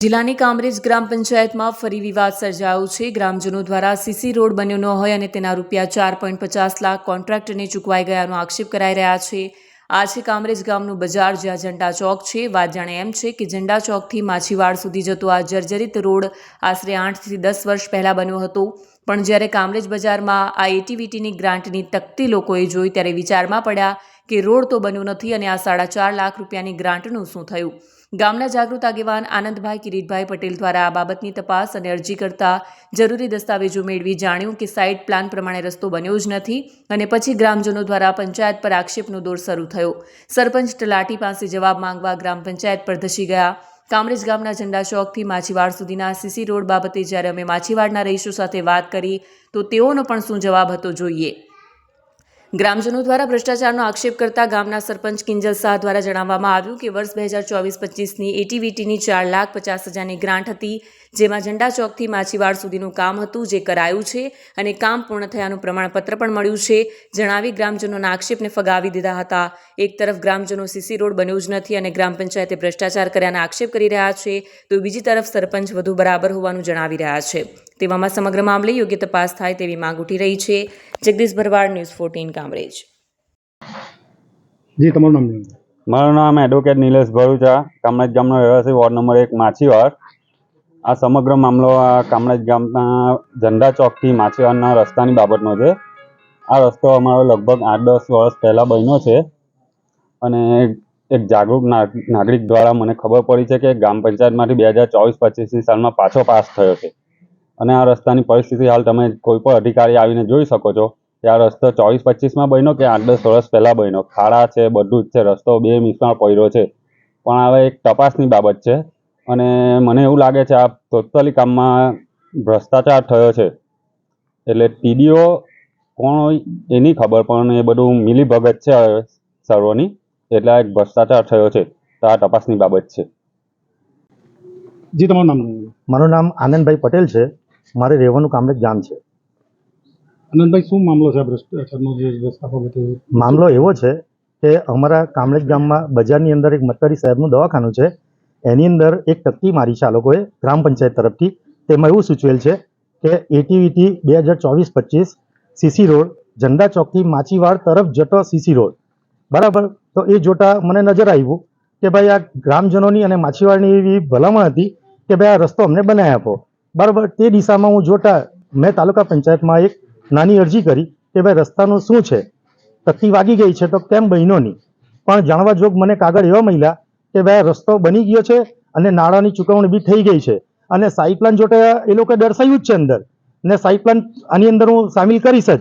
જિલ્લાની કામરેજ ગ્રામ પંચાયતમાં ફરી વિવાદ સર્જાયો છે. ગ્રામજનો દ્વારા સીસી રોડ બન્યો ન હોય અને તેના રૂપિયા ચાર પોઈન્ટ પચાસ લાખ કોન્ટ્રાક્ટરને ચૂકવાઈ ગયાનો આક્ષેપ કરાઈ રહ્યા છે. આ છે કામરેજ ગામનું બજાર, જ્યાં ઝંડા ચોક છે. વાત જાણે એમ છે કે ઝંડા ચોકથી માછીવાડ સુધી જતો આ જર્જરિત રોડ આશરે આઠથી દસ વર્ષ પહેલાં બન્યો હતો. પણ જ્યારે કામરેજ બજારમાં આ એટીવીટીની ગ્રાન્ટની તકતી લોકોએ જોઈ ત્યારે વિચારમાં પડ્યા કે રોડ તો બન્યો નથી અને આ સાડા ચાર લાખ રૂપિયાની ગ્રાન્ટનું શું થયું? ગામના જાગૃત આગેવાન આનંદભાઈ કિરીટભાઈ પટેલ દ્વારા આ બાબતની તપાસ અને અરજી કરતા જરૂરી દસ્તાવેજો મેળવી જાણ્યું કે સાઇટ પ્લાન પ્રમાણે રસ્તો બન્યો જ નથી અને પછી ગ્રામજનો દ્વારા પંચાયત પર આક્ષેપનો દોર શરૂ થયો. સરપંચ તલાટી પાસે જવાબ માંગવા ગ્રામ પંચાયત પર ધસી ગયા. કામરેજ ગામના ઝંડા ચોકથી માછીવાડ સુધીના સીસી રોડ બાબતે જ્યારે અમે માછીવાડના રહીશો સાથે વાત કરી, તો તેઓનો પણ શું જવાબ હતો જોઈએ. ગ્રામજનો દ્વારા ભ્રષ્ટાચારનો આક્ષેપ કરતા ગામના સરપંચ કિંજલ શાહ દ્વારા જણાવવામાં આવ્યું કે વર્ષ બે હજાર ચોવીસ પચીસની એટીવીટીની ચાર લાખ પચાસ હજારની ગ્રાન્ટ હતી, જેમાં ઝંડા ચોકથી માછીવાડ સુધીનું કામ હતું, જે કરાયું છે અને કામ પૂર્ણ થયાનું પ્રમાણપત્ર પણ મળ્યું છે. જણાવી ગ્રામજનોના આક્ષેપને ફગાવી દીધા હતા. એક તરફ ગ્રામજનો સીસી રોડ બન્યો જ નથી અને ગ્રામ પંચાયતે ભ્રષ્ટાચાર કર્યાના આક્ષેપ કરી રહ્યા છે, તો બીજી તરફ સરપંચ વધુ બરાબર હોવાનું જણાવી રહ્યા છે. તેવામાં સમગ્ર મામલે યોગ્ય તપાસ થાય તેવી માંગ ઉઠી રહી છે. જગદીશ ભરવાડ, ન્યૂઝ ફોર્ટીન કામરેજ જી તમારું નામ મારું નામ એડવોકેટ નિલેશ ભરૂચા કામરેજ ગામનો રહેવાસી વોર્ડ નંબર એક માછીવાર આ સમગ્ર મામલો આ કામરેજ ગામના ઝંડા ચોકથી માછીવારના રસ્તાની બાબતનો છે. આ રસ્તો અમારો લગભગ આઠ દસ વર્ષ પહેલાં બન્યો છે અને એક જાગૃત નાગ- નાગરિક દ્વારા મને ખબર પડી છે કે ગ્રામ પંચાયતમાંથી બે હજાર ચોવીસ પચીસની સાલમાં પાછો પાસ થયો છે. અને આ રસ્તાની પરિસ્થિતિ હાલ તમે કોઈ પણ અધિકારી આવીને જોઈ શકો છો. કે આ રસ્તો ચોવીસ પચીસમાં બન્યો કે આઠ દસ વર્ષ પહેલાં બન્યો? ખાડા છે બધું જ છે રસ્તો બે મિસમાં પડ્યો છે. પણ હવે એક તપાસની બાબત છે અને મને એવું લાગે છે આ ટોટલી કામમાં ભ્રષ્ટાચાર થયો છે. એટલે ટીડીઓ કોણ હોય એની ખબર પણ એ બધું મિલીભગત છે હવે સર્વોની. એટલે આ એક ભ્રષ્ટાચાર થયો છે. તો આ તપાસની બાબત છે. જી તમારું નામ મારું નામ આનંદભાઈ પટેલ છે. મારે રહેવાનું કામરેજ ગામ છે. આનંદભાઈ શું મામલો છે બાબતે મામલો એવો છે કે અમારા કામરેજ ગામમાં બજારની અંદર એક મતવારી સાહેબનું દવાખાનું છે. એની અંદર એક ટક્કી મારી છે આ લોકોએ ગ્રામ પંચાયત તરફથી. તેમાં એવું સૂચવેલ છે કે એટીવીટી બે હજાર ચોવીસ પચીસ સીસી રોડ, ઝંડા ચોકથી માછીવાડ તરફ જતો સીસી રોડ. બરાબર? તો એ જોતા મને નજર આવ્યું કે ભાઈ આ ગ્રામજનોની અને માછીવાડની એવી ભલામણ હતી કે ભાઈ આ રસ્તો અમને બનાવી આપો. બરાબર? તે દિશામાં હું જોતા મેં તાલુકા પંચાયતમાં એક નાની અરજી કરી કે ભાઈ રસ્તાનું શું છે? તકતી વાગી ગઈ છે તો કેમ બહેનો નહીં? પણ જાણવા જોગ મને કાગળ એવા મળ્યા કે ભાઈ રસ્તો બની ગયો છે અને નાણાંની ચૂકવણી બી થઈ ગઈ છે. અને સાઈ પ્લાન જોતા એ લોકો દર્શાવ્યું જ છે અંદર. ને સાઈ પ્લાન આની અંદર હું સામેલ કરીશ જ.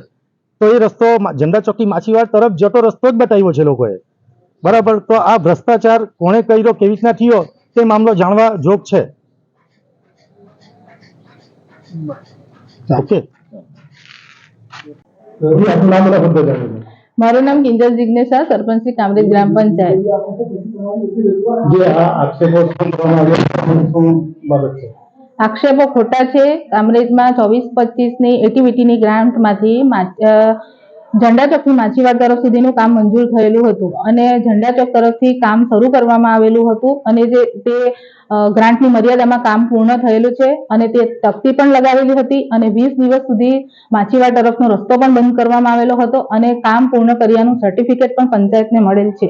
તો એ રસ્તો ઝંડા ચોકી માછીવાડ તરફ જતો રસ્તો જ બતાવ્યો છે લોકોએ. બરાબર? તો આ ભ્રષ્ટાચાર કોણે કર્યો કેવી રીતના થયો તે મામલો જાણવા જોગ છે. ઓકે જી આપનું નામ અને હોદ્દો જણાવો મારું નામ કિંજલ જિજ્ઞેશ શાહ સરપંચ શ્રી કામરેજ ગ્રામ પંચાયત. આક્ષેપો ખોટા છે. કામરેજમાં ચોવીસ પચીસની એક્ટિવિટીની ગ્રાન્ટમાંથી ઝંડા ચોકથી માછીવાડ તરફ સુધીનું કામ મંજૂર થયેલું હતું અને ઝંડા ચોક તરફથી કામ શરૂ કરવામાં આવેલું હતું અને જે તે ગ્રાન્ટની મર્યાદામાં કામ પૂર્ણ થયેલું છે અને તે તકતી પણ લગાવેલી હતી અને વીસ દિવસ સુધી માછીવાડ તરફનો રસ્તો પણ બંધ કરવામાં આવેલો હતો અને કામ પૂર્ણ કર્યાનું સર્ટિફિકેટ પણ પંચાયતને મળેલ છે.